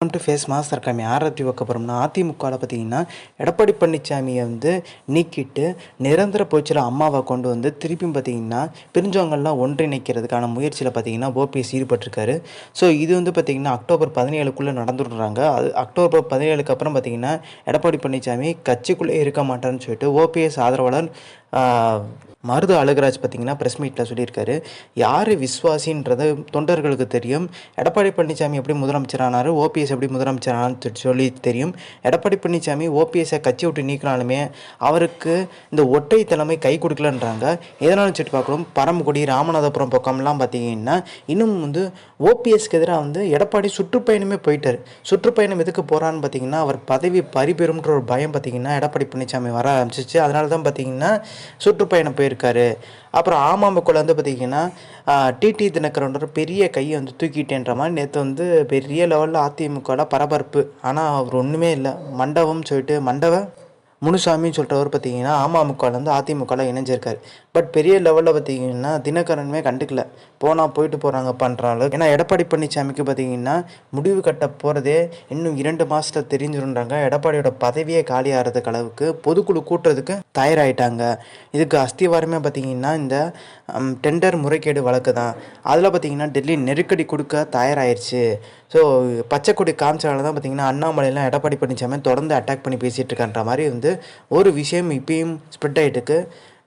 To face master கம்மி. ஆரத்தி வைக்க போகிறோம்னா அதிமுகவில் பார்த்தீங்கன்னா எடப்பாடி பழனிசாமியை வந்து நீக்கிட்டு நிரந்தர பொய்ச்சல அம்மாவை கொண்டு வந்து திருப்பியும் பார்த்தீங்கன்னா பிரிஞ்சவங்கள்லாம் ஒன்றிணைக்கிறதுக்கான முயற்சியில் பார்த்தீங்கன்னா ஓபிஎஸ் ஈடுபட்டிருக்காரு. ஸோ இது வந்து பார்த்தீங்கன்னா அக்டோபர் பதினேழுக்குள்ளே நடந்துடுறாங்க. அது அக்டோபர் பதினேழுக்கு அப்புறம் பார்த்தீங்கன்னா எடப்பாடி பழனிசாமி கட்சிக்குள்ளே இருக்க மாட்டேன்னு சொல்லிட்டு ஓபிஎஸ் ஆதரவாளர் மருது அழகராஜ் பார்த்தீங்கன்னா ப்ரெஸ் மீட்டில் சொல்லியிருக்காரு. யார் விஸ்வாசின்றது தொண்டர்களுக்கு தெரியும். எடப்பாடி பழனிசாமி எப்படி முதலமைச்சர் ஆனார் ஓபிஎஸ் எப்படி முதலமைச்சர் ஆனான்னு சொல்லி தெரியும். எடப்பாடி பழனிசாமி ஓபிஎஸை கட்சி விட்டு நீக்கினாலுமே அவருக்கு இந்த ஒட்டை தலைமை கை கொடுக்கலன்றாங்க. எதனாலும் சொல்லிட்டு பார்க்கணும். பரமக்குடி ராமநாதபுரம் பக்கம்லாம் பார்த்தீங்கன்னா இன்னும் வந்து ஓபிஎஸ்க்கு எதிராக வந்து எடப்பாடி சுற்றுப்பயணமே போயிட்டார். சுற்றுப்பயணம் எதுக்கு போகிறான்னு பார்த்தீங்கன்னா அவர் பதவி பறிபெறும்ன்ற ஒரு பயம் பார்த்தீங்கன்னா எடப்பாடி பழனிசாமி வர ஆரம்பிச்சிச்சு. அதனால தான் பார்த்தீங்கன்னா சுற்றுப்பயணம் போயிருக்காரு. அப்புறம் அமமுகவில் வந்து பார்த்தீங்கன்னா டிடி தினகரன்ற பெரிய கையை வந்து தூக்கிட்டேன்ற மாதிரி நேற்று வந்து பெரிய லெவலில் அதிமுகவில் பரபரப்பு. ஆனால் அவர் ஒன்றுமே இல்லை. மண்டபம் சொல்லிட்டு மண்டப முனுசாமின்னு சொல்கிறவர் பார்த்தீங்கன்னா அமமுகவில் வந்து அதிமுகவில் இணைஞ்சிருக்காரு. பட் பெரிய லெவலில் பார்த்தீங்கன்னா தினகரனுமே கண்டுக்கல. போனால் போயிட்டு போகிறாங்க பண்ணுற அளவுக்கு. ஏன்னா எடப்பாடி பழனிசாமிக்கு பார்த்தீங்கன்னா முடிவு கட்ட போகிறதே இன்னும் இரண்டு மாதத்தில் தெரிஞ்சிருன்றாங்க எடப்பாடியோட பதவியே காலியாகிறதுக்கு அளவுக்கு பொதுக்குழு கூட்டுறதுக்கு தயாராகிட்டாங்க இதுக்கு அஸ்திவாரமே பார்த்தீங்கன்னா இந்த டெண்டர் முறைகேடு வழக்கு தான். அதில் பார்த்தீங்கன்னா டெல்லி நெருக்கடி கொடுக்க தயாராயிருச்சு. ஸோ பச்சைக்கொடி காமிச்சால தான் பார்த்தீங்கன்னா அண்ணாமலையெல்லாம் எடப்பாடி பழனிசாமி தொடர்ந்து அட்டாக் பண்ணி பேசிகிட்டு இருக்கான்ற மாதிரி வந்து ஒரு விஷயம் இப்பயும் ஸ்ப்ரெட் ஆகிட்டுக்கு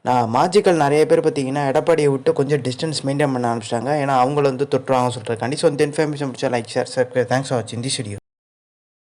நான் மாஜிக்கல் நிறைய பேர் பார்த்தீங்கன்னா எடப்பாடியை விட்டு கொஞ்சம் டிஸ்டன்ஸ் மெயின்டைன் பண்ண ஆரம்பிச்சிட்டாங்க. ஏன்னா அவங்கள வந்து தொற்றுவாங்க சொல்கிறக்காண்டி ஸோ இந்த இன்ஃபர்மேஷன் பிடிச்சா like share sir thanks for வாட்சிங் தி ஸ்டுடியோ